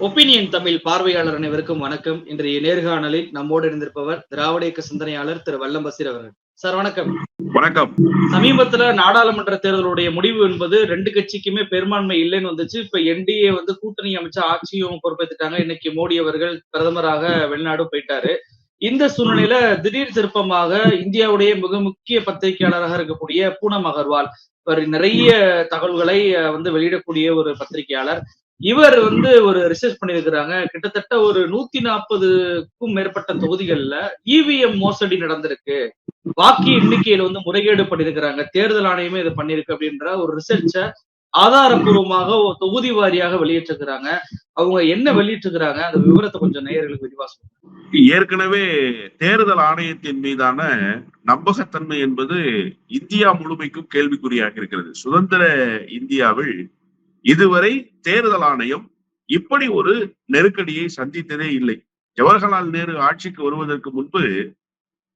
Opinion Tamil பார்வையாளர் அனைவருக்கும் வணக்கம். இன்றைய நேர்காணலில் நம்மோடு இருந்திருப்பவர் திராவிட இயக்க சிந்தனையாளர் திரு வல்லம் பசீர் அவர்கள். சார் வணக்கம். வணக்கம். சமீபத்துல நாடாளுமன்ற தேர்தலுடைய முடிவு என்பது ரெண்டு கட்சிக்குமே பெரும்பான்மை இல்லைன்னு வந்துச்சு. இப்ப என்டிஏ வந்து கூட்டணி அமைச்சா ஆட்சியும் பொறுப்பேற்றுட்டாங்க இன்னைக்கு மோடி அவர்கள் பிரதமராக வெளிநாடு போயிட்டாரு. இந்த சூழ்நிலையில திடீர் திருப்பமாக இந்தியாவுடைய மிக முக்கிய பத்திரிகையாளராக இருக்கக்கூடிய பூனம் அகர்வால். இவர் நிறைய தகவல்களை வந்து வெளியிடக்கூடிய ஒரு பத்திரிகையாளர். இவர் வந்து ஒரு ரிசர்ச் பண்ணியிருக்கிறாங்க. கிட்டத்தட்ட ஒரு நூத்தி நாற்பதுக்கும் மேற்பட்ட தொகுதிகள்ல இவிஎம் மோசடி நடந்திருக்கு. வாக்கு எண்ணிக்கையில வந்து முறைகேடு பண்ணியிருக்கிறாங்க. தேர்தல் ஆணையமே இதை பண்ணிருக்கு அப்படின்ற ஒரு ரிசர்ச்சை ஆதாரப்பூர்வமாக ஒரு தொகுதி வாரியாக வெளியிட்டிருக்கிறாங்க. அவங்க என்ன வெளியிட்டிருக்கிறாங்க? அந்த விவரத்தை கொஞ்சம் நேயர்களுக்கு விரிவா சொல்லுங்க. ஏற்கனவே தேர்தல் ஆணையத்தின் மீதான நம்பகத்தன்மை என்பது இந்தியா முழுமைக்கும் கேள்விக்குறியாக இருக்கிறது. சுதந்திர இந்தியாவில் இதுவரை தேர்தல் ஆணையம் இப்படி ஒரு நெருக்கடியை சந்தித்ததே இல்லை. ஜவஹர்லால் நேரு ஆட்சிக்கு வருவதற்கு முன்பு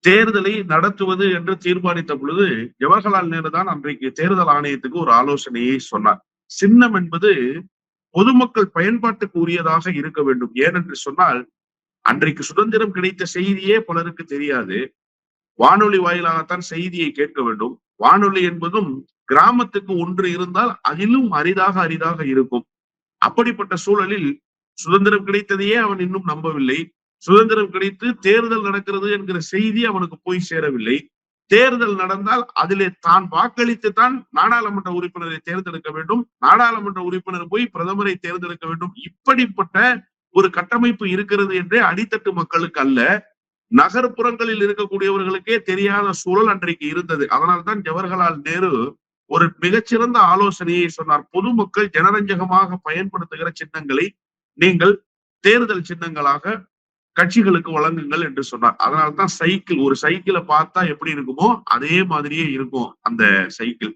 தேர்தலை நடத்துவது என்று தீர்மானித்த பொழுது ஜவஹர்லால் நேரு தான் அன்றைக்கு தேர்தல் ஆணையத்துக்கு ஒரு ஆலோசனையை சொன்னார். சின்னம் என்பது பொதுமக்கள் பயன்பாட்டுக்கு உரியதாக இருக்க வேண்டும். ஏனென்று சொன்னால் அன்றைக்கு சுதந்திரம் கிடைத்த செய்தியே பலருக்கு தெரியாது. வானொலி வாயிலாகத்தான் செய்தியை கேட்க வேண்டும். வானொலி என்பதும் கிராமத்துக்கு ஒன்று இருந்தால் அதிலும் அரிதாக அரிதாக இருக்கும். அப்படிப்பட்ட சூழலில் சுதந்திரம் கிடைத்ததையே அவன் இன்னும் நம்பவில்லை. சுதந்திரம் கிடைத்து தேர்தல் நடக்கிறது என்கிற செய்தி அவனுக்கு போய் சேரவில்லை. தேர்தல் நடந்தால் அதிலே தான் வாக்களித்து தான் நாடாளுமன்ற உறுப்பினரை தேர்ந்தெடுக்க வேண்டும். நாடாளுமன்ற உறுப்பினர் போய் பிரதமரை தேர்ந்தெடுக்க வேண்டும். இப்படிப்பட்ட ஒரு கட்டமைப்பு இருக்கிறது என்றே அடித்தட்டு மக்களுக்கு அல்ல. நகர்ப்புறங்களில் இருக்கக்கூடியவர்களுக்கே தெரியாத சூழல் அன்றைக்கு இருந்தது. அதனால்தான் ஜவஹர்லால் நேரு ஒரு மிகச்சிறந்த ஆலோசனையை சொன்னார். பொதுமக்கள் ஜனரஞ்சகமாக பயன்படுத்துகிற சின்னங்களை நீங்கள் தேர்தல் சின்னங்களாக கட்சிகளுக்கு வழங்குங்கள் என்று சொன்னார். அதனால்தான் சைக்கிள் ஒரு சைக்கிளை பார்த்தா எப்படி இருக்குமோ அதே மாதிரியே இருக்கும் அந்த சைக்கிள்.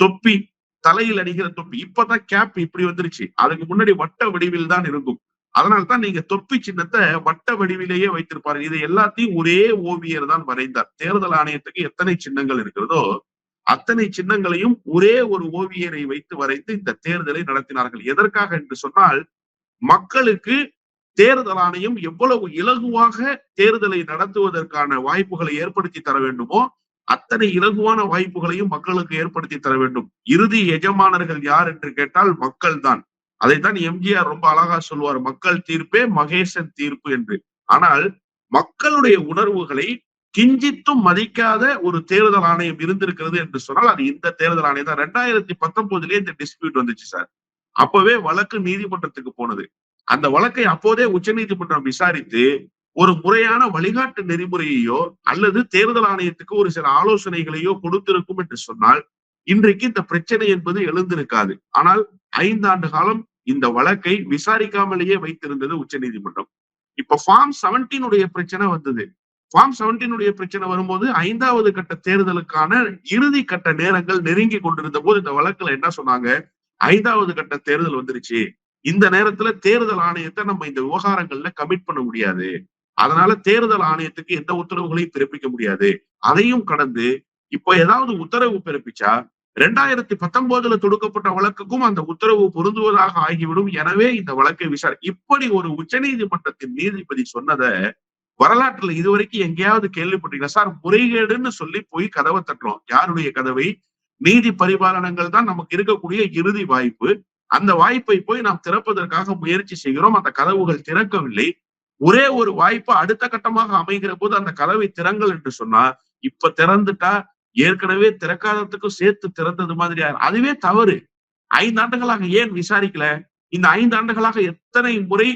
தொப்பி தலையில் அணிகிற தொப்பி. இப்பதான் கேப் இப்படி வந்துருச்சு. அதுக்கு முன்னாடி வட்ட வடிவில் தான் இருக்கும். அதனால்தான் நீங்க தொப்பி சின்னத்தை வட்ட வடிவிலேயே வைத்திருப்பாரு. இது எல்லாத்தையும் ஒரே ஓவியர் தான் வரைந்தார். தேர்தல் ஆணையத்துக்கு எத்தனை சின்னங்கள் இருக்கிறதோ அத்தனை சின்னங்களையும் ஒரே ஒரு ஓவியரை வைத்து வரைந்து இந்த தேர்தலை நடத்தினார்கள். எதற்காக என்று சொன்னால் மக்களுக்கு தேர்தல் ஆணையம் எவ்வளவு இலகுவாக தேர்தலை நடத்துவதற்கான வாய்ப்புகளை ஏற்படுத்தி தர வேண்டுமோ அத்தனை இலகுவான வாய்ப்புகளையும் மக்களுக்கு ஏற்படுத்தி தர வேண்டும். இறுதி எஜமானர்கள் யார் என்று கேட்டால் மக்கள் தான். அதைத்தான் எம்ஜிஆர் ரொம்ப அழகா சொல்லுவார் மக்கள் தீர்ப்பே மகேசன் தீர்ப்பு என்று. ஆனால் மக்களுடைய உணர்வுகளை கிஞ்சித்தும் மதிக்காத ஒரு தேர்தல் ஆணையம் இருந்திருக்கிறது என்று சொன்னால் அது இந்த தேர்தல் ஆணையம் தான். ரெண்டாயிரத்தி பத்தொன்பதுலயே இந்த டிஸ்பியூட் வந்துச்சு சார். அப்பவே வழக்கு நீதிமன்றத்துக்கு போனது. அந்த வழக்கை அப்போதே உச்ச நீதிமன்றம் விசாரித்து ஒரு முறையான வழிகாட்டு நெறிமுறையையோ அல்லது தேர்தல் ஆணையத்துக்கு ஒரு சில ஆலோசனைகளையோ கொடுத்திருக்கும் என்று சொன்னால் இன்றைக்கு இந்த பிரச்சனை என்பது எழுந்திருக்காது. ஆனால் ஐந்தாண்டு காலம் இந்த வழக்கை விசாரிக்காமலேயே வைத்திருந்தது உச்சநீதிமன்றம் இப்ப ஃபார்ம் செவன்டீனுடைய பிரச்சனை வந்தது. ஃபார்ம் செவன்டீனுடைய பிரச்சனை வரும்போது ஐந்தாவது கட்ட தேர்தலுக்கான இறுதி கட்ட நேரங்கள் நெருங்கி கொண்டிருந்த போது இந்த வழக்குல என்ன சொன்னாங்க? ஐந்தாவது கட்ட தேர்தல் வந்துருச்சு. இந்த நேரத்துல தேர்தல் ஆணையத்தை நம்ம இந்த விவகாரங்கள்ல கமிட் பண்ண முடியாது. அதனால தேர்தல் ஆணையத்துக்கு எந்த உத்தரவுகளையும் பிறப்பிக்க முடியாது. அதையும் கடந்து இப்ப ஏதாவது உத்தரவு பிறப்பிச்சா ரெண்டாயிரத்தி பத்தொன்பதுல தொடுக்கப்பட்ட வழக்குக்கும் அந்த உத்தரவு பொருந்துவதாக ஆகிவிடும். எனவே இந்த வழக்கை விசாரி இப்படி ஒரு உச்சநீதிமன்றத்தின் நீதிபதி சொன்னதை வரலாற்றுல இதுவரைக்கும் எங்கேயாவது கேள்விப்பட்டீங்களா சார் முறைகேடுன்னு சொல்லி போய் கதவை தட்டுறோம். யாருடைய கதவை? நீதி பரிபாலனங்கள் தான் நமக்கு இருக்கக்கூடிய இறுதி வாய்ப்பு. அந்த வாய்ப்பை போய் நாம் திறப்பதற்காக முயற்சி செய்கிறோம். அந்த கதவுகள் திறக்கவில்லை. ஒரே ஒரு வாய்ப்பு அடுத்த கட்டமாக அமைகிற போது அந்த கதவை திறங்கள் என்று சொன்னா இப்ப திறந்துட்டா ஏற்கனவே திறக்காததுக்கும் சேர்த்து திறந்தது மாதிரி அதுவே தவறு. ஐந்து ஆண்டுகளாக ஏன் விசாரிக்கல? இந்த ஐந்து ஆண்டுகளாக எத்தனை முறை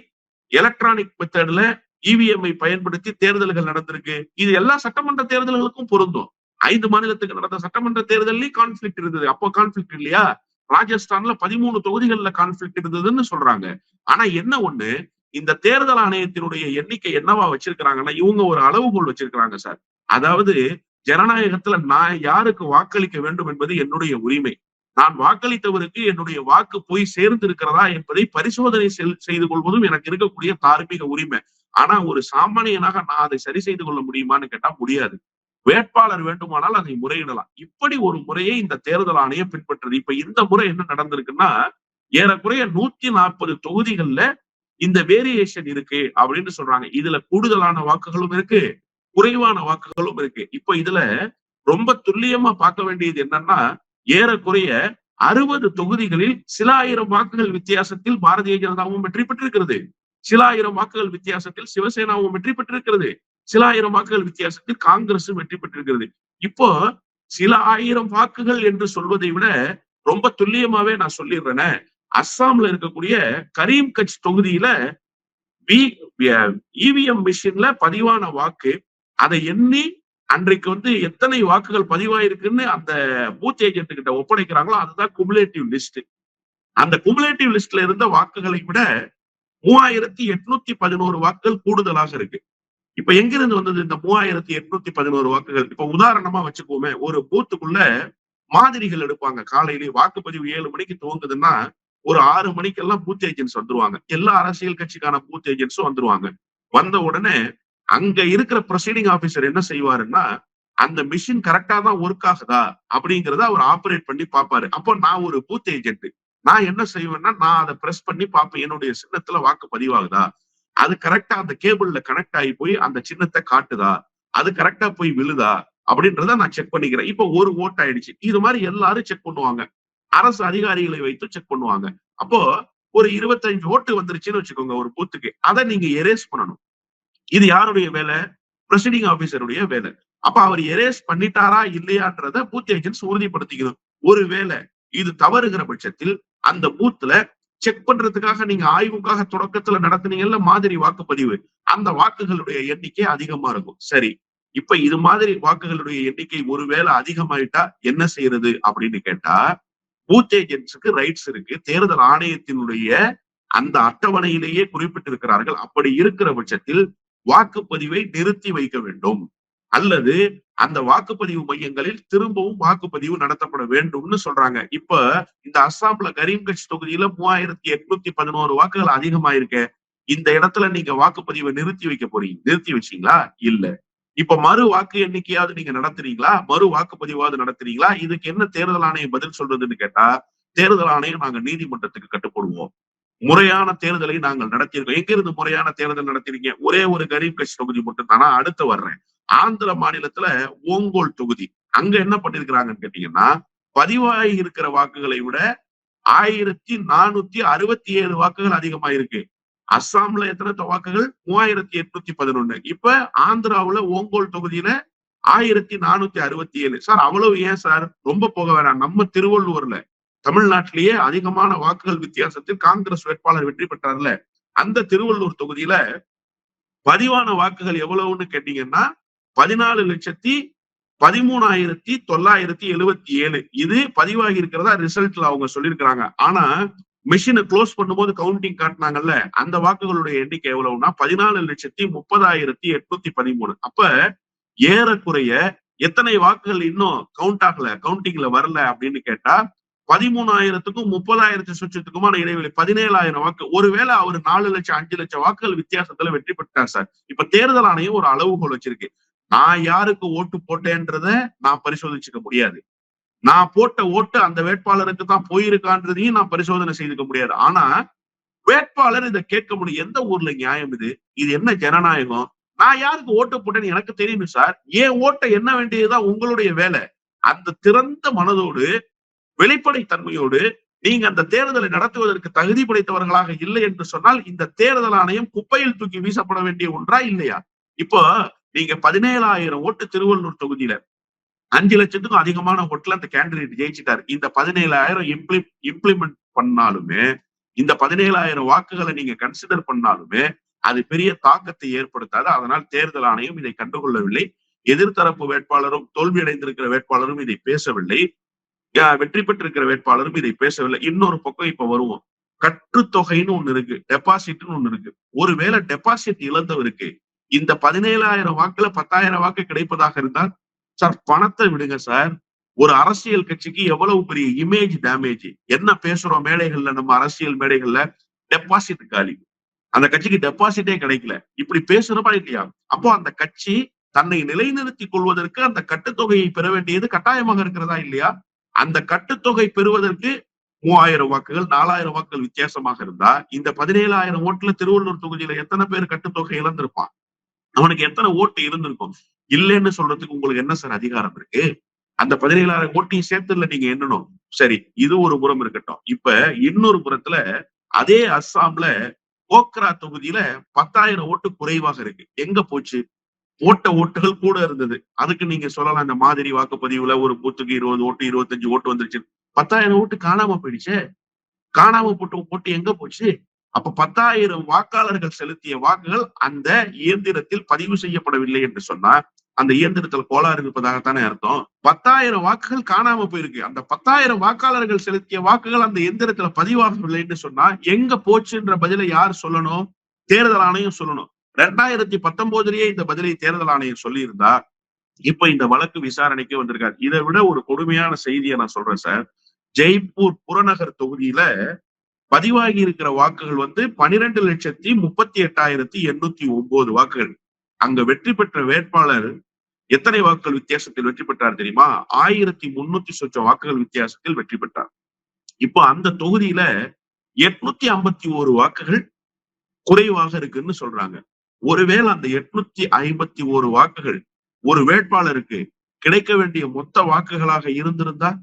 எலக்ட்ரானிக் மெத்தட்ல இவிஎம்ஐ பயன்படுத்தி தேர்தல்கள் நடந்திருக்கு. இது எல்லா சட்டமன்ற தேர்தல்களுக்கும் பொருந்தும். ஐந்து மாநிலத்துக்கு நடந்த சட்டமன்ற தேர்தலையும் கான்ஃபிளிக் இருந்தது. அப்போ கான்ஃபிளிக் இல்லையா? ராஜஸ்தான்ல பதிமூணு தொகுதிகள்ல கான்ஃபிளிக் இருந்ததுன்னு சொல்றாங்க. ஆனா என்ன ஒண்ணு? இந்த தேர்தல் ஆணையத்தினுடைய எண்ணிக்கை என்னவா வச்சிருக்கிறாங்கன்னா இவங்க ஒரு அளவுகோல் வச்சிருக்கிறாங்க சார். அதாவது ஜனநாயகத்துல நான் யாருக்கு வாக்களிக்க வேண்டும் என்பது என்னுடைய உரிமை. நான் வாக்களித்தவருக்கு என்னுடைய வாக்கு போய் சேர்ந்து இருக்கிறதா என்பதை பரிசோதனை செல்- செய்து கொள்வதும் எனக்கு இருக்கக்கூடிய தார்மீக உரிமை. ஆனா ஒரு சாமானியனாக நான் அதை சரி செய்து கொள்ள முடியுமான்னு கேட்டா முடியாது. வேட்பாளர் வேண்டுமானால் அதை முறையிடலாம். இப்படி ஒரு முறையை இந்த தேர்தல் ஆணையம் பின்பற்றது. இப்ப இந்த முறை என்ன நடந்திருக்குன்னா ஏறக்குறைய நூத்தி நாற்பது தொகுதிகள்ல இந்த வேரியேஷன் இருக்கு அப்படின்னு சொல்றாங்க. இதுல கூடுதலான வாக்குகளும் இருக்கு குறைவான வாக்குகளும் இருக்கு. இப்ப இதுல ரொம்ப துல்லியமா பார்க்க வேண்டியது என்னன்னா ஏறக்குறைய அறுபது தொகுதிகளில் சில ஆயிரம் வாக்குகள் வித்தியாசத்தில் பாரதிய ஜனதாவும் வெற்றி பெற்றிருக்கிறது. சில ஆயிரம் வாக்குகள் வித்தியாசத்தில் சிவசேனாவும் வெற்றி பெற்றிருக்கிறது. சில ஆயிரம் வாக்குகள் வித்தியாசத்தில் காங்கிரசும் வெற்றி பெற்றிருக்கிறது. இப்போ சில ஆயிரம் வாக்குகள் என்று சொல்வதை விட ரொம்ப துல்லியமாவே நான் சொல்லிடுறேன். அஸ்ஸாம்ல இருக்கக்கூடிய கரீம் கட்ச் தொகுதியில இவிஎம் மிஷின்ல பதிவான வாக்கு அதை எண்ணி அன்றைக்கு வந்து எத்தனை வாக்குகள் பதிவாயிருக்குன்னு அந்த பூத் ஏஜென்ட் கிட்ட ஒப்படைக்கிறாங்களோ அதுதான் குமுலேட்டிவ் லிஸ்ட் அந்த குமுலேட்டிவ் லிஸ்ட்ல இருந்த வாக்குகளை விட மூவாயிரத்தி எட்நூத்தி பதினோரு வாக்குகள் கூடுதலாக இருக்கு. இப்ப எங்கிருந்து வந்தது இந்த மூவாயிரத்தி எட்நூத்தி பதினோரு வாக்குகள்? இப்ப உதாரணமா வச்சுக்கோமே ஒரு பூத்துக்குள்ள மாதிரிகள் எடுப்பாங்க. காலையிலேயே வாக்குப்பதிவு ஏழு மணிக்கு துவங்குதுன்னா ஒரு ஆறு மணிக்கெல்லாம் பூத் ஏஜென்ட்ஸ் வந்துருவாங்க. எல்லா அரசியல் கட்சிக்கான பூத் ஏஜென்ட்ஸும் வந்துருவாங்க. வந்த உடனே அங்க இருக்கிற ப்ரொசீடிங் ஆபீசர் என்ன செய்வாருன்னா அந்த மிஷின் கரெக்டா தான் ஒர்க் ஆகுதா அப்படிங்கறத அவர் ஆபரேட் பண்ணி பார்ப்பாரு. அப்போ நான் ஒரு பூத் ஏஜென்ட் நான் என்ன செய்வேன்னா நான் அதை பிரஸ் பண்ணி பார்ப்பேன் என்னுடைய சின்னத்துல வாக்கு பதிவாகுதா? அது கரெக்டா அந்த கேபிள்ல கனெக்ட் ஆகி போய் அந்த சின்னத்தை காட்டுதா? அது கரெக்டா போய் விழுதா? அப்படின்றத நான் செக் பண்ணிக்கிறேன். இப்போ ஒரு ஓட் ஆயிடுச்சு. இது மாதிரி எல்லாரும் செக் பண்ணுவாங்க. அரசு அதிகாரிகளை வைத்து செக் பண்ணுவாங்க. அப்போ ஒரு இருபத்தஞ்சு ஓட்டு வந்துருச்சுன்னு வச்சுக்கோங்க ஒரு பூத்துக்கு அதை நீங்க எரேஸ் பண்ணணும். இது யாருடைய வேலை? பிரசிடிங் ஆபீசருடைய வேலை. அப்ப அவர் எரேஸ் பண்ணிட்டாரா இல்லையான்றத பூத் ஏஜென்ட்ஸ் உறுதிப்படுத்திக்கணும். ஒருவேளை இது தவறுகிற பட்சத்தில் அந்த பூத்துல செக் பண்றதுக்காக நீங்க ஆய்வுக்காக தொடக்கத்துல நடத்துனீங்கல்ல மாதிரி வாக்குப்பதிவு. அந்த வாக்குகளுடைய எண்ணிக்கை அதிகமா இருக்கும். சரி இப்ப இது மாதிரி வாக்குகளுடைய எண்ணிக்கை ஒருவேளை அதிகமாயிட்டா என்ன செய்யறது அப்படின்னு கேட்டா பூத் ஏஜென்ட்ஸுக்கு ரைட்ஸ் இருக்கு. தேர்தல் ஆணையத்தினுடைய அந்த அட்டவணையிலேயே குறிப்பிட்டிருக்கிறார்கள். அப்படி இருக்கிற பட்சத்தில் வாக்குப்பதிவை நிறுத்தி வைக்க வேண்டும். அல்லது அந்த வாக்குப்பதிவு மையங்களில் திரும்பவும் வாக்குப்பதிவு நடத்தப்பட வேண்டும்னு சொல்றாங்க. இப்ப இந்த அஸ்ஸாம்ல கரீம்கட்ச் தொகுதியில மூவாயிரத்தி எட்நூத்தி பதினோரு வாக்குகள் அதிகமாயிருக்க. இந்த இடத்துல நீங்க வாக்குப்பதிவை நிறுத்தி வைக்க போறீங்க. நிறுத்தி வச்சீங்களா? இல்ல. இப்ப மறு வாக்கு எண்ணிக்கையாவது நீங்க நடத்துறீங்களா? மறு வாக்குப்பதிவாவது நடத்துறீங்களா? இதுக்கு என்ன தேர்தல் ஆணையம் பதில் சொல்றதுன்னு கேட்டா தேர்தல் ஆணையம் நாங்க நீதிமன்றத்துக்கு கட்டுப்படுவோம். முறையான தேர்தலை நாங்கள் நடத்தியிருக்கோம். எங்க இருந்து முறையான தேர்தல் நடத்திருக்கீங்க? ஒரே ஒரு கரீப் கட்சி தொகுதி மட்டும் தானா அடுத்து வர்றேன். ஆந்திர மாநிலத்துல ஓங்கோல் தொகுதி. அங்க என்ன பண்ணிருக்கிறாங்கன்னு கேட்டீங்கன்னா பதிவாகி இருக்கிற வாக்குகளை விட ஆயிரத்தி நானூத்தி அறுபத்தி ஏழு வாக்குகள் அதிகமா இருக்கு அஸ்ஸாம்ல எத்தனை வாக்குகள்? மூவாயிரத்தி எட்நூத்தி பதினொன்னு. இப்ப ஆந்திராவுல ஓங்கோல் தொகுதியில ஆயிரத்தி நானூத்தி அறுபத்தி ஏழு சார் அவ்வளவு ஏன் சார்? ரொம்ப போக வேணாம். நம்ம திருவள்ளூர்ல தமிழ்நாட்டிலேயே அதிகமான வாக்குகள் வித்தியாசத்தில் காங்கிரஸ் வேட்பாளர் வெற்றி பெற்றார்ல? அந்த திருவள்ளூர் தொகுதியில பதிவான வாக்குகள் எவ்வளவுன்னு கேட்டீங்கன்னா பதினாலு லட்சத்தி பதிமூணாயிரத்தி தொள்ளாயிரத்தி எழுவத்தி ஏழு. இது பதிவாகி இருக்கிறதா? ரிசல்ட்ல அவங்க சொல்லியிருக்கிறாங்க. ஆனா மிஷினை க்ளோஸ் பண்ணும்போது கவுண்டிங் காட்டினாங்கல்ல அந்த வாக்குகளுடைய எண்ணிக்கை எவ்வளவுன்னா பதினாலு லட்சத்தி முப்பதாயிரத்தி எட்நூத்தி பதிமூணு. அப்ப ஏறக்குறைய எத்தனை வாக்குகள் இன்னும் கவுண்ட் ஆகல கவுண்டிங்ல வரல அப்படின்னு கேட்டா பதிமூணாயிரத்துக்கும் முப்பதாயிரத்து சுற்றத்துக்குமான இடைவெளி பதினேழாயிரம் வாக்கு. ஒருவேளை அவர் நாலு லட்சம் அஞ்சு லட்சம் வாக்குகள் வித்தியாசத்துல வெற்றி பெற்றார் சார். இப்ப தேர்தல் ஆணையம் ஒரு அளவுகோல் வச்சிருக்கு. நான் யாருக்கு ஓட்டு போட்டேன்றத நான் பரிசோதிச்சுக்க முடியாது. நான் போட்ட ஓட்டு அந்த வேட்பாளருக்கு தான் போயிருக்கான்றதையும் நான் பரிசோதனை செய்துக்க முடியாது. ஆனா வேட்பாளர் இதை கேட்க முடியும். எந்த ஊர்ல நியாயம் இது? இது என்ன ஜனநாயகம்? நான் யாருக்கு ஓட்டு போட்டேன்னு எனக்கு தெரியும் சார்? ஏன் ஓட்டை என்ன வேண்டியதுதான் உங்களுடைய வேலை? அந்த திறந்த மனதோடு வெளிப்படை தன்மையோடு நீங்க அந்த தேர்தலை நடத்துவதற்கு தகுதி படைத்தவர்களாக இல்லை என்று சொன்னால் இந்த தேர்தல் ஆணையம் குப்பையில் தூக்கி வீசப்பட வேண்டிய ஒன்றா இல்லையா? இப்போ நீங்க பதினேழாயிரம் ஓட்டு திருவள்ளூர் தொகுதியில அஞ்சு லட்சத்துக்கும் அதிகமான ஓட்டுல அந்த கேண்டிடேட் ஜெயிச்சிட்டாரு. இந்த பதினேழாயிரம் இம்ப்ளி இம்ப்ளிமெண்ட் பண்ணாலுமே இந்த பதினேழாயிரம் வாக்குகளை நீங்க கன்சிடர் பண்ணாலுமே அது பெரிய தாக்கத்தை ஏற்படுத்தாது. அதனால் தேர்தல் ஆணையம் இதை கண்டுகொள்ளவில்லை. எதிர்த்தரப்பு வேட்பாளரும் தோல்வி அடைந்திருக்கிற வேட்பாளரும் இதை பேசவில்லை. வெற்றி பெற்றிருக்கிற வேட்பாளரும் இதை பேசவில்லை. இன்னொரு பக்கம் இப்ப வருவோம். கற்றுத்தொகைன்னு ஒண்ணு இருக்கு டெபாசிட்னு ஒண்ணு இருக்கு. ஒருவேளை டெபாசிட் இழந்தவருக்கு இந்த பதினேழாயிரம் வாக்குல பத்தாயிரம் வாக்கு கிடைப்பதாக இருந்தால் சார் பணத்தை விடுங்க சார். ஒரு அரசியல் கட்சிக்கு எவ்வளவு பெரிய இமேஜ் டேமேஜ் என்ன பேசுறோம் மேடைகள்ல நம்ம அரசியல் மேடைகள்ல? டெபாசிட் காலி. அந்த கட்சிக்கு டெபாசிட்டே கிடைக்கல. இப்படி பேசுறப்பா இல்லையா? அப்போ அந்த கட்சி தன்னை நிலைநிறுத்திக் கொள்வதற்கு அந்த கட்டுத்தொகையை பெற வேண்டியது கட்டாயமாக இருக்கிறதா இல்லையா? அந்த கட்டுத்தொகை பெறுவதற்கு மூவாயிரம் வாக்குகள் நாலாயிரம் வாக்குகள் வித்தியாசமாக இருந்தா இந்த பதினேழாயிரம் ஓட்டுல திருவள்ளூர் தொகுதியில எத்தனை பேர் கட்டுத்தொகை இழந்திருப்பான்? அவனுக்கு எத்தனை ஓட்டு இருந்திருக்கும்? இல்லைன்னு சொல்றதுக்கு உங்களுக்கு என்ன சார் அதிகாரம் இருக்கு? அந்த பதினேழாயிரம் ஓட்டையும் சேர்த்துல நீங்க எண்ணணும். சரி இது ஒரு புறம் இருக்கட்டும். இப்ப இன்னொரு புறத்துல அதே அஸ்ஸாம்ல போக்ரா தொகுதியில பத்தாயிரம் ஓட்டு குறைவாக இருக்கு. எங்க போச்சு? ஓட்ட ஓட்டுகள் கூட இருந்தது. அதுக்கு நீங்க சொல்லலாம் இந்த மாதிரி வாக்குப்பதிவுல ஒரு பூத்துக்கு இருபது ஓட்டு இருபத்தஞ்சு ஓட்டு வந்துருச்சு. பத்தாயிரம் ஓட்டு காணாம போயிடுச்சு. காணாம போட்டு ஓட்டு எங்க போச்சு? அப்ப பத்தாயிரம் வாக்காளர்கள் செலுத்திய வாக்குகள் அந்த இயந்திரத்தில் பதிவு செய்யப்படவில்லை என்று சொன்னா அந்த இயந்திரத்தில் கோளாறு இருப்பதாகத்தானே அர்த்தம்? பத்தாயிரம் வாக்குகள் காணாம போயிருக்கு. அந்த பத்தாயிரம் வாக்காளர்கள் செலுத்திய வாக்குகள் அந்த எந்திரத்துல பதிவாகவில்லைன்னு சொன்னா எங்க போச்சுன்ற பதிலை யார் சொல்லணும்? தேர்தல் ஆணையம் சொல்லணும். ரெண்டாயிரத்தி பத்தொன்பதுலயே இந்த பதிலை தேர்தல் ஆணையம் சொல்லியிருந்தா இப்ப இந்த வழக்கு விசாரணைக்கு வந்திருக்காரு. இதை விட ஒரு கொடுமையான செய்தியை நான் சொல்றேன் சார். ஜெய்ப்பூர் புறநகர் தொகுதியில பதிவாகி இருக்கிற வாக்குகள் வந்து பனிரெண்டு லட்சத்தி முப்பத்தி எட்டாயிரத்தி எண்ணூத்தி ஒன்பது வாக்குகள். அங்க வெற்றி பெற்ற வேட்பாளர் எத்தனை வாக்குகள் வித்தியாசத்தில் வெற்றி பெற்றார் தெரியுமா? ஆயிரத்தி முன்னூத்தி சொச்ச வாக்குகள் வித்தியாசத்தில் வெற்றி பெற்றார். இப்போ அந்த தொகுதியில எட்நூத்தி ஐம்பத்தி ஒரு வாக்குகள் குறைவாக இருக்குன்னு சொல்றாங்க. ஒருவேளை அந்த எட்நூத்தி ஐம்பத்தி ஒரு வாக்குகள் ஒரு வேட்பாளருக்கு கிடைக்க வேண்டிய மொத்த வாக்குகளாக இருந்திருந்தா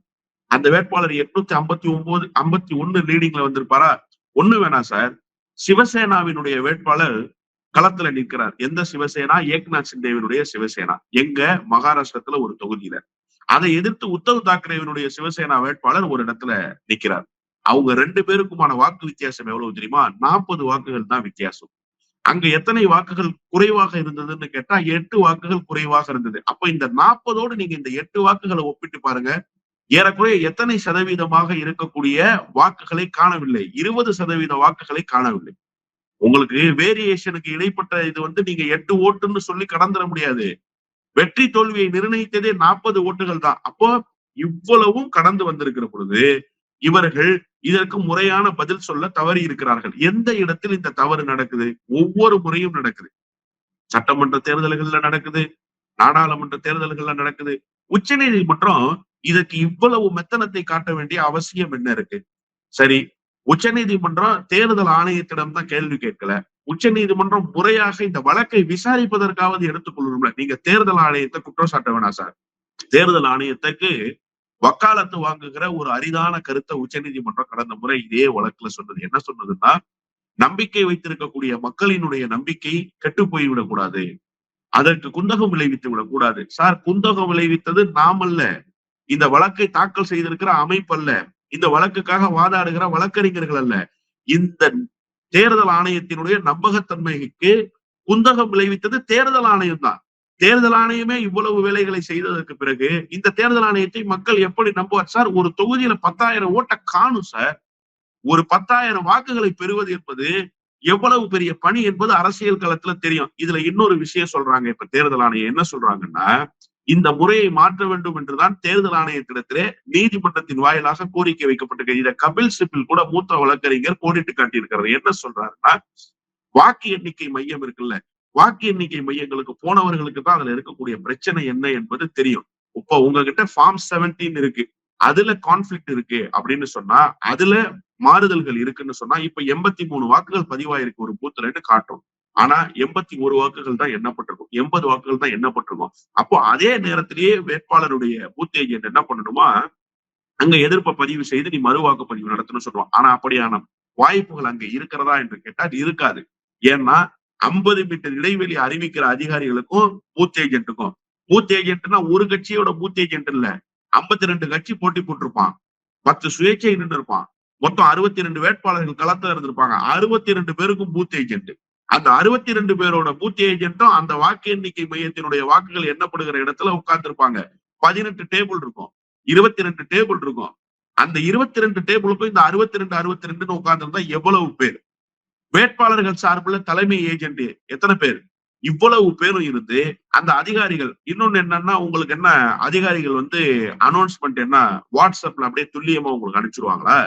அந்த வேட்பாளர் எட்நூத்தி ஐம்பத்தி ஒன்பது ஐம்பத்தி ஒண்ணு லீடிங்ல வந்திருப்பாரா? ஒண்ணு வேணாம் சார். சிவசேனாவினுடைய வேட்பாளர் களத்துல நிற்கிறார். எந்த சிவசேனா? ஏக்நாத் சிந்தேவினுடைய சிவசேனா. எங்க? மகாராஷ்டிரத்துல ஒரு தொகுதியில. அதை எதிர்த்து உத்தவ் தாக்கரேவினுடைய சிவசேனா வேட்பாளர் ஒரு இடத்துல நிக்கிறார் அவங்க ரெண்டு பேருக்குமான வாக்கு வித்தியாசம் எவ்வளவு தெரியுமா? நாற்பது வாக்குகள் தான் வித்தியாசம். அங்க எத்தனை வாக்குகள் குறைவாக இருந்ததுன்னு கேட்டா எட்டு வாக்குகள் குறைவாக இருந்தது. அப்ப இந்த நாற்பதோடு நீங்க இந்த எட்டு வாக்குகளை ஒப்பிட்டு பாருங்க. ஏறக்குறைய எத்தனை சதவீதமாக இருக்கக்கூடிய வாக்குகளை காணவில்லை. இருபது சதவீத வாக்குகளை காணவில்லை. உங்களுக்கு வேரியேஷனுக்கு இடைப்பட்ட இது வந்து நீங்க எட்டு ஓட்டுன்னு சொல்லி கடந்துட முடியாது. வெற்றி தோல்வியை நிர்ணயித்ததே நாற்பது ஓட்டுகள் தான். அப்போ இவ்வளவும் கடந்து வந்திருக்கிற பொழுது இவர்கள் இதற்கு முறையான பதில் சொல்ல தவறி இருக்கிறார்கள். எந்த இடத்தில் இந்த தவறு நடக்குது? ஒவ்வொரு முறையும் நடக்குது. சட்டமன்ற தேர்தல்கள்ல நடக்குது. நாடாளுமன்ற தேர்தல்கள்ல நடக்குது. உச்ச நீதிமன்றம் இதற்கு இவ்வளவு மெத்தனத்தை காட்ட வேண்டிய அவசியம் என்ன இருக்கு? சரி உச்ச நீதிமன்றம் தேர்தல் ஆணையத்திடம் தான் கேள்வி கேட்கல. உச்ச நீதிமன்றம் முறையாக இந்த வழக்கை விசாரிப்பதற்காவது எடுத்துக்கொள்ளணும்ல நீங்க தேர்தல் ஆணையத்தை குற்றம் சாட்ட வேணாம் சார். தேர்தல் ஆணையத்துக்கு வக்காலத்து வாங்குகிற ஒரு அரிதான கருத்தை உச்ச நீதிமன்றம் கடந்த முறை இதே வழக்குல சொன்னது. என்ன சொன்னதுன்னா நம்பிக்கை வைத்திருக்கக்கூடிய மக்களினுடைய நம்பிக்கை கெட்டு போய்விடக் கூடாது. அதற்கு குந்தகம் விளைவித்து விடக்கூடாது சார் குந்தகம் விளைவித்தது நாம் அல்ல. இந்த வழக்கை தாக்கல் செய்திருக்கிற அமைப்பு அல்ல. இந்த வழக்குக்காக வாதாடுகிற வழக்கறிஞர்கள் அல்ல. இந்த தேர்தல் ஆணையத்தினுடைய நம்பகத்தன்மைக்கு குந்தகம் விளைவித்தது தேர்தல் ஆணையம் தான் தேர்தல் ஆணையமே இவ்வளவு வேலைகளை செய்ததற்கு பிறகு இந்த தேர்தல் ஆணையத்தை மக்கள் எப்படி நம்புவார்? சார் ஒரு தொகுதியில பத்தாயிரம் ஓட்ட காணும் சார். ஒரு பத்தாயிரம் வாக்குகளை பெறுவது என்பது எவ்வளவு பெரிய பணி என்பது அரசியல் களத்துல தெரியும். இதுல இன்னொரு விஷயம் சொல்றாங்க இப்ப தேர்தல் ஆணையம் என்ன சொல்றாங்கன்னா இந்த முறையை மாற்ற வேண்டும் என்றுதான் தேர்தல் ஆணையத்திடத்திலே நீதிமன்றத்தின் வாயிலாக கோரிக்கை வைக்கப்பட்டிருக்கு இதை கபில் சிபில் கூட மூத்த வழக்கறிஞர் கோடிட்டு காட்டியிருக்கிறார். என்ன சொல்றாருன்னா வாக்கு எண்ணிக்கை மையம் இருக்குல்ல வாக்கு எண்ணிக்கை மையங்களுக்கு போனவர்களுக்கு தான் அதுல இருக்கக்கூடிய பிரச்சனை என்ன என்பது தெரியும். இப்போ உங்ககிட்ட ஃபார்ம் செவன்டீன் இருக்கு. அதுல கான்ஃபிளிக்ட் இருக்கு அப்படின்னு சொன்னா அதுல மாறுதல்கள் இருக்குன்னு சொன்னா இப்ப எண்பத்தி மூணு வாக்குகள் பதிவாயிருக்கு ஒரு பூத்துலன்னு காட்டும் ஆனா எண்பத்தி ஒரு வாக்குகள் தான் எண்ணப்பட்டிருக்கும். எண்பது வாக்குகள் தான் எண்ணப்பட்டிருக்கும். அப்போ அதே நேரத்திலேயே வேட்பாளருடைய பூத் ஏஜென்ட் என்ன பண்ணணுமா அங்க எதிர்ப்பை பதிவு செய்து நீ மறு வாக்குப்பதிவு நடத்தணும்னு சொல்லுவான். ஆனா அப்படியான வாய்ப்புகள் அங்க இருக்கிறதா என்று கேட்டால் இருக்காது. ஏன்னா ஐம்பது மீட்டர் இடைவெளி அறிவிக்கிற அதிகாரிகளுக்கும் பூத் ஏஜென்ட்டுக்கும் பூத் ஏஜென்ட்னா ஒரு கட்சியோட பூத் ஏஜென்ட் இல்ல. ஐம்பத்தி ரெண்டு கட்சி போட்டி போட்டிருப்பான். பத்து சுயேட்சை நின்று இருப்பான் மொத்தம் அறுபத்தி ரெண்டு வேட்பாளர்கள் களத்துல இருந்திருப்பாங்க. அறுபத்தி ரெண்டு பேருக்கும் பூத் ஏஜென்ட் அந்த அறுபத்தி ரெண்டு பேரோட பூத் ஏஜென்ட்டும் அந்த வாக்கு எண்ணிக்கை மையத்தினுடைய வாக்குகள் எண்ணப்படுகிற இடத்துல உட்கார்ந்துருப்பாங்க. பதினெட்டு டேபிள் இருக்கும். இருபத்தி ரெண்டு டேபிள் இருக்கும். அந்த இருபத்தி ரெண்டு டேபிளுக்கும் இந்த அறுபத்தி ரெண்டு அறுபத்தி ரெண்டுன்னு உட்கார்ந்துருந்தா எவ்வளவு பேர்? வேட்பாளர்கள் சார்பில் தலைமை ஏஜென்ட் எத்தனை பேர்? இவ்வளவு பேரும் இருந்து அந்த அதிகாரிகள் இன்னொன்னு என்னன்னா உங்களுக்கு என்ன அதிகாரிகள் வந்து அனௌன்ஸ்மெண்ட் என்ன வாட்ஸ்அப்ல அப்படியே துல்லியமா உங்களுக்கு அனுப்பிச்சிருவாங்களா?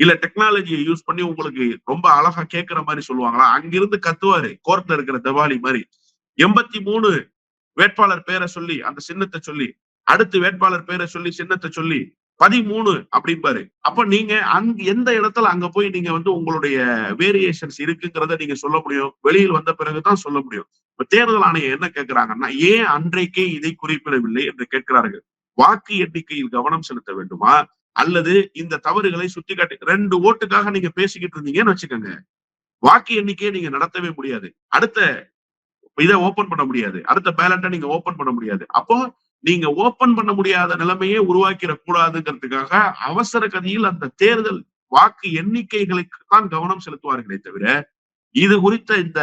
இல்ல டெக்னாலஜியை யூஸ் பண்ணி உங்களுக்கு ரொம்ப அழகா கேட்கிற மாதிரி சொல்லுவாங்களா? அங்கிருந்து கத்துவாரு கோர்ட்ல இருக்கிற திவாலி மாதிரி. எண்பத்தி மூணு வேட்பாளர் பேரை சொல்லி அந்த சின்னத்தை சொல்லி அடுத்து வேட்பாளர் பேரை சொல்லி சின்னத்தை சொல்லி பதிமூணு அப்படிம்பாரு. அப்ப நீங்க அங் எந்த இடத்துல அங்க போய் நீங்க வந்து உங்களுடைய வேரியேஷன்ஸ் இருக்குங்கிறத நீங்க சொல்ல முடியும். வெளியில் வந்த பிறகுதான் சொல்ல முடியும். இப்ப தேர்தல் ஆணையம் என்ன கேட்கிறாங்கன்னா ஏன் அன்றைக்கே இதை குறிப்பிடவில்லை என்று கேட்கிறார்கள்? வாக்கு எண்ணிக்கையில் கவனம் செலுத்த வேண்டுமா? அல்லது இந்த தவறுகளை சுட்டி காட்டி ரெண்டு ஓட்டுக்காக நீங்க பேசிக்கிட்டு இருந்தீங்கன்னு வச்சுக்கோங்க. வாக்கு எண்ணிக்கையை நீங்க நடத்தவே முடியாது. அடுத்த இதை ஓபன் பண்ண முடியாது. அடுத்த பேலண்ட்டை நீங்க ஓபன் பண்ண முடியாது. அப்போ நீங்க ஓபன் பண்ண முடியாத நிலைமையே உருவாக்கிட கூடாதுங்கிறதுக்காக அவசர கதியில் அந்த தேர்தல் வாக்கு எண்ணிக்கைகளுக்கு தான் கவனம் செலுத்துவார்களே தவிர இது குறித்த இந்த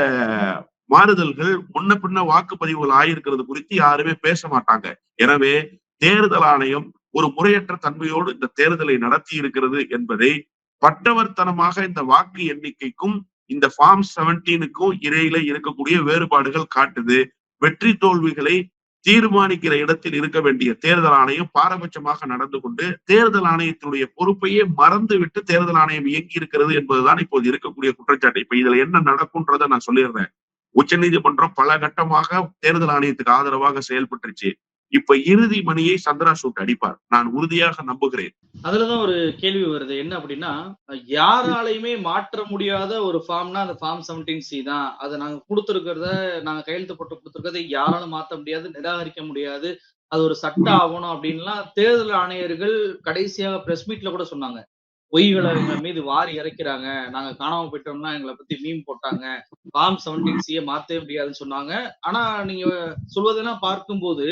மாறுதல்கள் முன்ன பின்ன வாக்குப்பதிவுகள் ஆயிருக்கிறது குறித்து யாருமே பேச மாட்டாங்க. எனவே தேர்தல் ஆணையம் ஒரு முறையற்ற தன்மையோடு இந்த தேர்தலை நடத்தி இருக்கிறது என்பதை பட்டவர்த்தனமாக இந்த வாக்கு எண்ணிக்கைக்கும் இந்த ஃபார்ம் செவன்டீனுக்கும் இடையில இருக்கக்கூடிய வேறுபாடுகள் காட்டுது. வெற்றி தோல்விகளை தீர்மானிக்கிற இடத்தில் இருக்க வேண்டிய தேர்தல் ஆணையம் பாரபட்சமாக நடந்து கொண்டு தேர்தல் ஆணையத்தினுடைய பொறுப்பையே மறந்துவிட்டு தேர்தல் ஆணையம் இயங்கி இருக்கிறது என்பதுதான் இப்போது இருக்கக்கூடிய குற்றச்சாட்டு. இப்ப இதுல என்ன நடக்கும்ன்றதை நான் சொல்லிடுறேன். உச்சநீதிமன்றம் பல கட்டமாக தேர்தல் ஆணையத்துக்கு ஆதரவாக செயல்பட்டுருச்சு. இப்ப இறுதி மணியை சந்திரா சூட் அடிப்பார். நான் உறுதியாக நம்புகிறேன். அதுலதான் ஒரு கேள்வி வருது. என்ன அப்படின்னா யாராலையுமே மாற்ற முடியாத ஒரு ஃபார்ம்னா அந்த ஃபார்ம் செவன்டீன் சி தான். அதை நாங்க கொடுத்துருக்கிறத நாங்க கையெழுத்து போட்டு கொடுத்துருக்கிறத யாராலும் மாத்த முடியாது நிராகரிக்க முடியாது. அது ஒரு சட்ட ஆகணும் அப்படின்லாம் தேர்தல் ஆணையர்கள் கடைசியாக பிரஸ் மீட்ல கூட சொன்னாங்க. பொய்களை எங்க மீது வாரி இறைக்கிறாங்க. நாங்க காணாம போயிட்டோம்னா எங்களை பத்தி மீன் போட்டாங்க. ஃபார்ம் செவன்டீன் சிய மாத்தவே முடியாதுன்னு சொன்னாங்க. ஆனா நீங்க சொல்வதெல்லாம் பார்க்கும்போது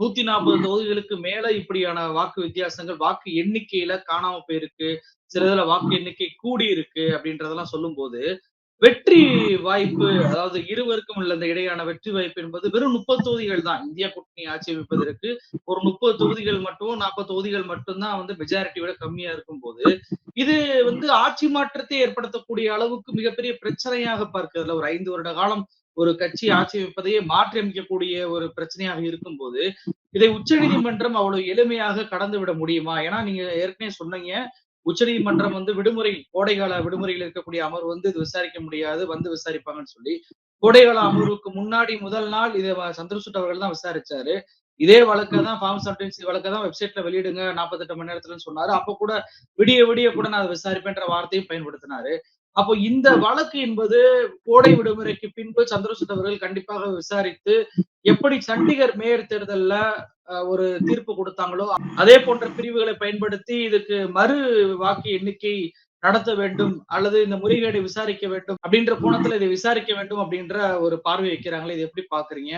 நூத்தி நாற்பது தொகுதிகளுக்கு மேல இப்படியான வாக்கு வித்தியாசங்கள் வாக்கு எண்ணிக்கையில காணாம போயிருக்கு. சில இதுல வாக்கு எண்ணிக்கை கூடி இருக்கு அப்படின்றதெல்லாம் சொல்லும் போது வெற்றி வாய்ப்பு அதாவது இருவருக்கும் உள்ள இந்த இடையான வெற்றி வாய்ப்பு என்பது வெறும் முப்பது தொகுதிகள் தான். இந்தியா கூட்டணி ஆட்சி அமைப்பதற்கு ஒரு முப்பது தொகுதிகள் மட்டும் நாற்பது தொகுதிகள் மட்டும்தான் வந்து மெஜாரிட்டி விட கம்மியா இருக்கும் போது இது வந்து ஆட்சி மாற்றத்தை ஏற்படுத்தக்கூடிய அளவுக்கு மிகப்பெரிய பிரச்சனையாக பார்க்கிறதுல ஒரு ஐந்து வருட காலம் ஒரு கட்சி ஆட்சி அமைப்பதையே மாற்றி அமைக்கக்கூடிய ஒரு பிரச்சனையாக இருக்கும்போது இதை உச்சநீதிமன்றம் அவ்வளவு எளிமையாக கடந்து விட முடியுமா? ஏன்னா நீங்க ஏற்கனவே சொன்னீங்க உச்சநீதிமன்றம் வந்து விடுமுறை கோடைகால விடுமுறையில் இருக்கக்கூடிய அமர்வு வந்து இது விசாரிக்க முடியாது வந்து விசாரிப்பாங்கன்னு சொல்லி கோடைகால அமர்வுக்கு முன்னாடி முதல் நாள் இதை சந்திரசூட் அவர்கள் தான் விசாரிச்சாரு. இதே வழக்கை தான் ஃபார்ம் சப்டன்சி வழக்கை தான் வெப்சைட்ல வெளியிடுங்க நாற்பத்தெட்டு மணி நேரத்துலன்னு சொன்னாரு. அப்ப கூட விடிய விடிய கூட நான் அதை விசாரிப்பேன்ற வார்த்தையும் பயன்படுத்தினாரு. அப்போ இந்த வழக்கு என்பது கோடை விடுமுறைக்கு பின்பு சந்திரசூட் அவர்கள் கண்டிப்பாக விசாரித்து எப்படி சண்டிகர் மேயர் தேர்தல்ல ஒரு தீர்ப்பு கொடுத்தாங்களோ அதே போன்ற பிரிவுகளை பயன்படுத்தி இதுக்கு மறு வாக்கு எண்ணிக்கை நடத்த வேண்டும் அல்லது இந்த முறைகேடை விசாரிக்க வேண்டும் அப்படின்ற கோணத்துல இதை விசாரிக்க வேண்டும் அப்படின்ற ஒரு பார்வை வைக்கிறாங்களே இது எப்படி பாக்குறீங்க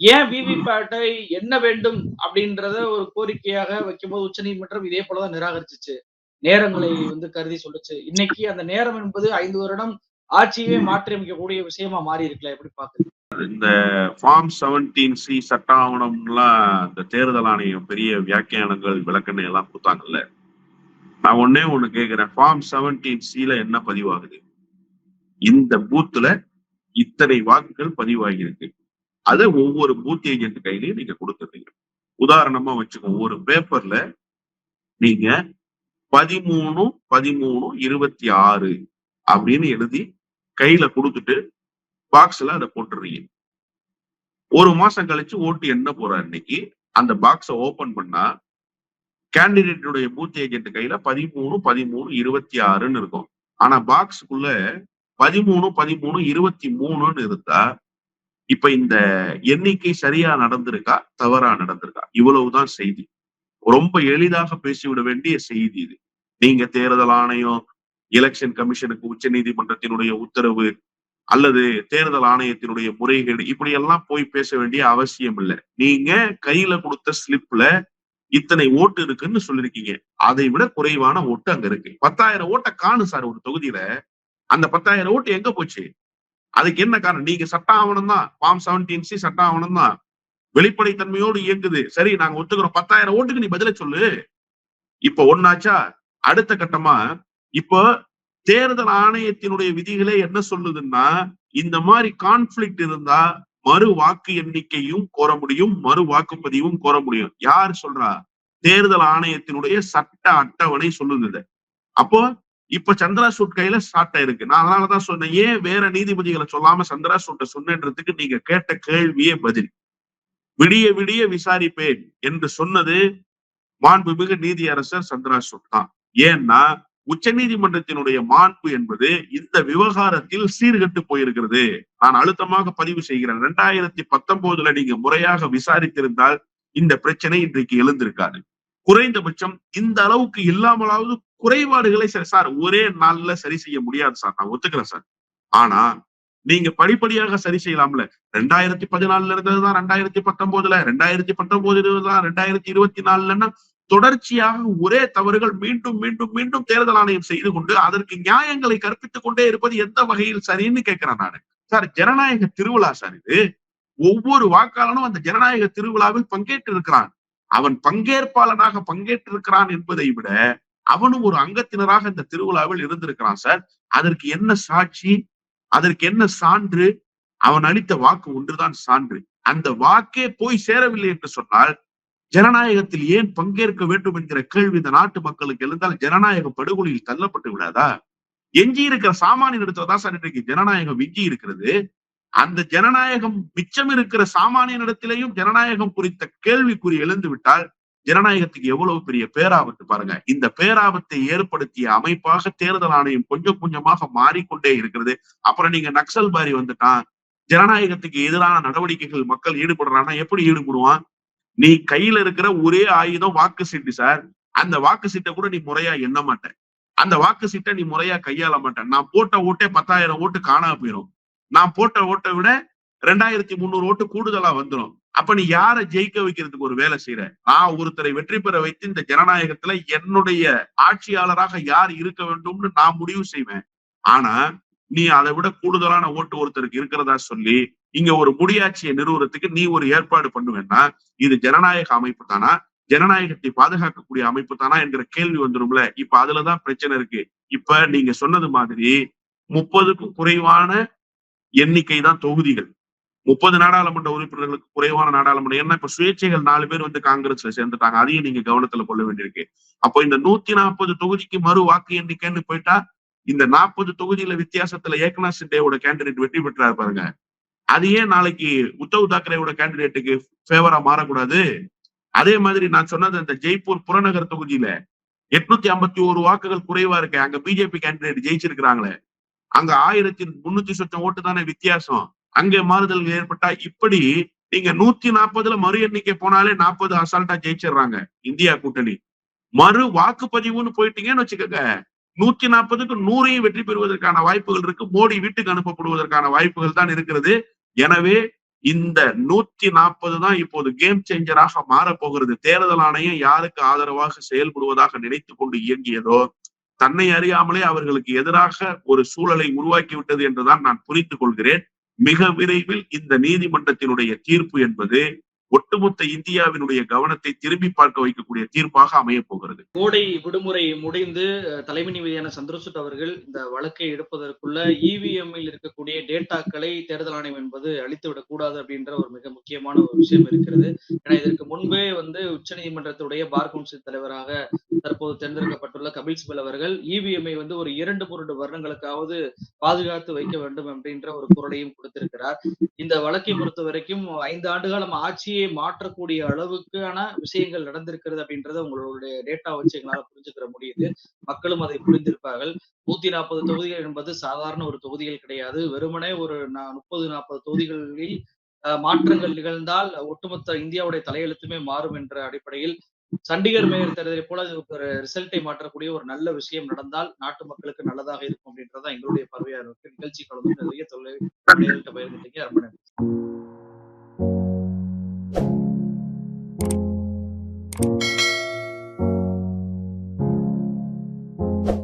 ஏன் விவிபேட்டை என்ன வேண்டும் அப்படின்றத ஒரு கோரிக்கையாக வைக்கும்போது உச்சநீதிமன்றம் இதே போலதான் நிராகரிச்சிச்சு? நேரங்களை வந்து கருதி சொல்லுச்சு. இன்னைக்கு அந்த நேரம் என்பது ஐந்து வருடம் ஆட்சியே மாற்றி அமைக்கக்கூடிய விஷயமா மாறி இருக்குல்ல எப்படி பாக்குறீங்க இந்த ஃபார்ம் செவன்டீன் சி சட்ட ஆவணம்லாம் இந்த தேர்தல் ஆணையம் பெரிய வியாக்கியானங்கள் விளக்கணை எல்லாம் கொடுத்தாங்கல்ல. நான் ஒன்னே ஒண்ணு கேக்குறேன் ஃபார்ம் செவன்டீன் சில என்ன பதிவாகுது? இந்த பூத்துல இத்தனை வாக்குகள் பதிவாகியிருக்கு. அதை ஒவ்வொரு பூத் ஏஜென்ட் கையிலையும் நீங்க கொடுத்துருங்க உதாரணமா வச்சுக்கோங்க ஒரு பேப்பர்ல நீங்க பதிமூணு பதிமூணு இருபத்தி ஆறு அப்படின்னு எழுதி கையில கொடுத்துட்டு பாக்ஸ்ல அதை போட்டுறீங்க. ஒரு மாசம் கழிச்சு ஓட்டு என்ன போற அன்னைக்கு அந்த பாக்ஸ ஓபன் பண்ணா கேண்டிடேட்டுடைய பூத் ஏஜென்ட் கையில பதிமூணு பதிமூணு இருபத்தி ஆறுன்னு இருக்கும். ஆனா பாக்ஸுக்குள்ள பதிமூணு பதிமூணு இருபத்தி மூணுன்னு இருந்தா இப்ப இந்த எண்ணிக்கை சரியா நடந்திருக்கா? தவறா நடந்திருக்கா? இவ்வளவுதான் செய்தி. ரொம்ப எளிதாக பேசிவிட வேண்டிய செய்தி இது. நீங்க தேர்தல் ஆணையம் எலெக்ஷன் கமிஷனுக்கு உச்ச நீதிமன்றத்தினுடைய உத்தரவு அல்லது தேர்தல் ஆணையத்தினுடைய முறைகேடு இப்படி எல்லாம் போய் பேச வேண்டிய அவசியம் இல்லை. நீங்க கையில கொடுத்த ஸ்லிப்ல இத்தனை ஓட்டு இருக்குன்னு சொல்லிருக்கீங்க. அதை விட குறைவான ஓட்டு அங்க இருக்கு. பத்தாயிரம் ஓட்டை காணும் சார் ஒரு தொகுதியில. அந்த பத்தாயிரம் ஓட்டு எங்க போச்சு? அதுக்கு என்ன காரணம்? நீங்க சட்ட ஆவணம் தான் ஃபார்ம் செவன்டீன் சி சட்ட ஆவணம் தான் வெளிப்படைத்தன்மையோடு இயங்குது. சரி நாங்க ஒத்துக்கிறோம். பத்தாயிரம் ஓட்டுக்கு நீ பதில சொல்லு. இப்ப ஒன்னாச்சா அடுத்த கட்டமா இப்போ தேர்தல் ஆணையத்தினுடைய விதிகளே என்ன சொல்லுதுன்னா இந்த மாதிரி கான்ஃபிளிக்ட் இருந்தா மறு வாக்கு எண்ணிக்கையும் கோர முடியும் மறு வாக்குப்பதிவும் கோர முடியும். யார் சொல்றா? தேர்தல் ஆணையத்தினுடைய சட்ட அட்டவணை சொல்லுது அப்போ இப்ப சந்திரா சூட் கையில ஸ்டார்ட் ஆயிருக்கு நான் அதனாலதான் சொன்னேன் ஏன் வேற நீதிபதிகளை சொல்லாம சந்திரா சூட்டை சொன்னன்றதுக்கு நீங்க கேட்ட கேள்வியே பதில். விடிய விடிய விசாரிப்பேன் என்று சொன்னது மாண்புமிகு நீதியரசர் சந்திராசூட் தான். ஏன்னா உச்ச நீதிமன்றத்தினுடைய மாண்பு என்பது இந்த விவகாரத்தில் சீர்கட்டு போயிருக்கிறது. நான் அழுத்தமாக பதிவு செய்கிறேன். ரெண்டாயிரத்தி பத்தொன்பதுல நீங்க முறையாக விசாரித்திருந்தால் இந்த பிரச்சனை இன்றைக்கு எழுந்திருக்காது. குறைந்தபட்சம் இந்த அளவுக்கு இல்லாமலாவது குறைபாடுகளை சார் ஒரே நாள்ல சரி செய்ய முடியாது சார். நான் ஒத்துக்கிறேன் சார். ஆனா நீங்க படிப்படியாக சரி செய்யலாம்ல. ரெண்டாயிரத்தி பதினாலுல இருந்ததுதான் ரெண்டாயிரத்தி பத்தொன்பதுல ரெண்டாயிரத்தி பத்தொன்பதுல தான் ரெண்டாயிரத்தி இருபத்தி நாலுலன்னா தொடர்ச்சியாக ஒரே தவறுகள் மீண்டும் மீண்டும் மீண்டும் தேர்தல் ஆணையம் செய்து கொண்டு அதற்கு நியாயங்களை கற்பித்துக் கொண்டே இருப்பது எந்த வகையில் சரின்னு கேட்கிறேன் நானு. சார் ஜனநாயக திருவிழா சார் இது. ஒவ்வொரு வாக்காளனும் அந்த ஜனநாயக திருவிழாவில் பங்கேற்று இருக்கிறான் அவன் பங்கேற்பாளனாக பங்கேற்றிருக்கிறான் என்பதை விட அவனும் ஒரு அங்கத்தினராக இந்த திருவிழாவில் இருந்திருக்கிறான் சார். அதற்கு என்ன சாட்சி? அதற்கு என்ன சான்று? அவன் அளித்த வாக்கு ஒன்றுதான் சான்று. அந்த வாக்கே போய் சேரவில்லை என்று சொன்னால் ஜனநாயகத்தில் ஏன் பங்கேற்க வேண்டும் என்கிற கேள்வி இந்த நாட்டு மக்களுக்கு எழுந்தால் ஜனநாயக படுகொலையில் தள்ளப்பட்டு விடாதா? எஞ்சி இருக்கிற சாமானிய இடத்துல தான் சார் இன்றைக்கு ஜனநாயகம் விஞ்சி இருக்கிறது அந்த ஜனநாயகம் மிச்சம் இருக்கிற சாமானிய இடத்திலேயும் ஜனநாயகம் குறித்த கேள்விக்குறி எழுந்து விட்டால் ஜனநாயகத்துக்கு எவ்வளவு பெரிய பேராபத்து பாருங்க. இந்த பேராபத்தை ஏற்படுத்திய அமைப்பாக தேர்தல் ஆணையம் கொஞ்சம் கொஞ்சமாக மாறிக்கொண்டே இருக்கிறது. அப்புறம் நீங்க நக்சல் பாரி வந்துட்டான் ஜனநாயகத்துக்கு எதிரான நடவடிக்கைகள் மக்கள் ஈடுபடுறான்னா எப்படி ஈடுபடுவான்? நீ கையில இருக்கிற ஒரே ஆயுதம் வாக்கு சீட்டு சார் அந்த வாக்கு சீட்டை கூட நீ முறையா எண்ண மாட்ட அந்த வாக்கு சீட்டை நீ முறையா கையாள மாட்டேன். நான் போட்ட ஓட்டே பத்தாயிரம் ஓட்டு காணாம போயிடும் நான் போட்ட ஓட்டை விட ரெண்டாயிரத்தி முந்நூறு ஓட்டு கூடுதலா வந்துடும் அப்ப நீ யார ஜெயிக்க வைக்கிறதுக்கு ஒரு வேலை செய்யற நான் ஒருத்தரை வெற்றி பெற வைத்து இந்த ஜனநாயகத்துல என்னுடைய ஆட்சியாளராக யார் இருக்க வேண்டும்னு நான் முடிவு செய்வேன். ஆனா நீ அதை விட கூடுதலான ஓட்டு ஒருத்தருக்கு இருக்கிறதா சொல்லி இங்க ஒரு முடியாட்சியை நிறுவனத்துக்கு நீ ஒரு ஏற்பாடு பண்ணுவேன்னா இது ஜனநாயக அமைப்பு தானா? ஜனநாயகத்தை பாதுகாக்கக்கூடிய அமைப்பு தானா என்கிற கேள்வி வந்துரும்ல? இப்ப அதுலதான் பிரச்சனை இருக்கு. இப்ப நீங்க சொன்னது மாதிரி முப்பதுக்கும் குறைவான எண்ணிக்கை தான் தொகுதிகள். முப்பது நாடாளுமன்ற உறுப்பினர்களுக்கு குறைவான நாடாளுமன்றம் ஏன்னா இப்ப சுயேட்சைகள் நாலு பேர் வந்து காங்கிரஸ்ல சேர்ந்துட்டாங்க. அதையும் நீங்க கவனத்துல கொள்ள வேண்டியிருக்கு. அப்போ இந்த நூத்தி நாற்பது தொகுதிக்கு மறு வாக்கு எண்ணிக்கைன்னு போயிட்டா இந்த நாற்பது தொகுதியில வித்தியாசத்துல ஏக்நாத் சிண்டேவோட கேண்டிடேட் வெற்றி பெற்றாரு பாருங்க. அது ஏன் நாளைக்கு உத்தவ் தாக்கரேவோட கேண்டிடேட்டுக்கு ஃபேவரா மாறக்கூடாது. அதே மாதிரி நான் சொன்னது அந்த ஜெய்ப்பூர் புறநகர் தொகுதியில எட்நூத்தி ஐம்பத்தி ஒரு வாக்குகள் குறைவா இருக்கு. அங்க பிஜேபி கேண்டிடேட் ஜெயிச்சிருக்கிறாங்களே. அங்க ஆயிரத்தி முன்னூத்தி சொச்சம் ஓட்டு தானே வித்தியாசம். அங்கே மாறுதல்கள் ஏற்பட்டா இப்படி நீங்க நூத்தி நாற்பதுல மறு எண்ணிக்கை போனாலே நாற்பது அசால்ட்டா ஜெயிச்சிடுறாங்க இந்தியா கூட்டணி. மறு வாக்குப்பதிவுன்னு போயிட்டீங்கன்னு வச்சுக்கோங்க. நூத்தி நாற்பதுக்கு நூறையும் வெற்றி பெறுவதற்கான வாய்ப்புகள் இருக்கு. மோடி வீட்டுக்கு அனுப்பப்படுவதற்கான வாய்ப்புகள் தான் இருக்கிறது. எனவே இந்த நூத்தி நாற்பது தான் இப்போது கேம் சேஞ்சராக மாறப்போகிறது. தேர்தல் ஆணையம் யாருக்கு ஆதரவாக செயல்படுவதாக நினைத்து கொண்டு இயங்கியதோ தன்னை அறியாமலே அவர்களுக்கு எதிராக ஒரு சூழலை உருவாக்கி விட்டது என்றுதான் நான் புரிந்து கொள்கிறேன் மிக விரைவில் இந்த நீதிமன்றத்தினுடைய தீர்ப்பு என்பது ஒட்டுமொத்த இந்தியாவினுடைய கவனத்தை திரும்பி பார்க்க வைக்கக்கூடிய தீர்ப்பாக அமைய போகிறது. கோடை விடுமுறை முடிந்து தலைமை நீதியான சந்திரசூட் அவர்கள் இந்த வழக்கை எடுப்பதற்குள்ள இவிஎம்மில் இருக்கக்கூடிய டேட்டாக்களை தேர்தல் ஆணையம் என்பது அழித்து விடக்கூடாது அப்படின்ற ஒரு மிக முக்கியமான ஒரு விஷயம் இருக்கிறது. ஏன்னா இதற்கு முன்பே வந்து உச்சநீதிமன்றத்துடைய பார் கவுன்சில் தலைவராக தற்போது தேர்ந்தெடுக்கப்பட்டுள்ள கபில் சிபல் அவர்கள் இவிஎம்ஐ வந்து ஒரு இரண்டு மூன்று வருடங்களுக்காவது பாதுகாத்து வைக்க வேண்டும் அப்படின்ற ஒரு குரலையும் கொடுத்திருக்கிறார். இந்த வழக்கை பொறுத்த வரைக்கும் ஐந்து ஆண்டு காலம் ஆட்சியை மாற்றக்கூடிய அளவுக்கான விஷயங்கள் நடந்திருக்கிறது அப்படின்றத உங்களுடைய டேட்டா வச்சு எங்களால் புரிஞ்சுக்கிற முடியுது. மக்களும் அதை புரிந்திருப்பார்கள். நூத்தி நாற்பது தொகுதிகள் என்பது சாதாரண ஒரு தொகுதிகள் கிடையாது. வெறுமனே ஒரு முப்பது நாற்பது தொகுதிகளில் மாற்றங்கள் நிகழ்ந்தால் ஒட்டுமொத்த இந்தியாவுடைய தலையெழுத்துமே மாறும் என்ற அடிப்படையில் சண்டிகர் மேயர் தேர்தலை போல ஒரு ரிசல்ட்டை மாற்றக்கூடிய ஒரு நல்ல விஷயம் நடந்தால் நாட்டு மக்களுக்கு நல்லதாக இருக்கும் அப்படின்றதான் எங்களுடைய பார்வையா இருக்கு. நிகழ்ச்சி கலந்து நிறைய தொழில் பகிர்ந்துட்டீங்க. ரொம்ப நன்றி. Thank you.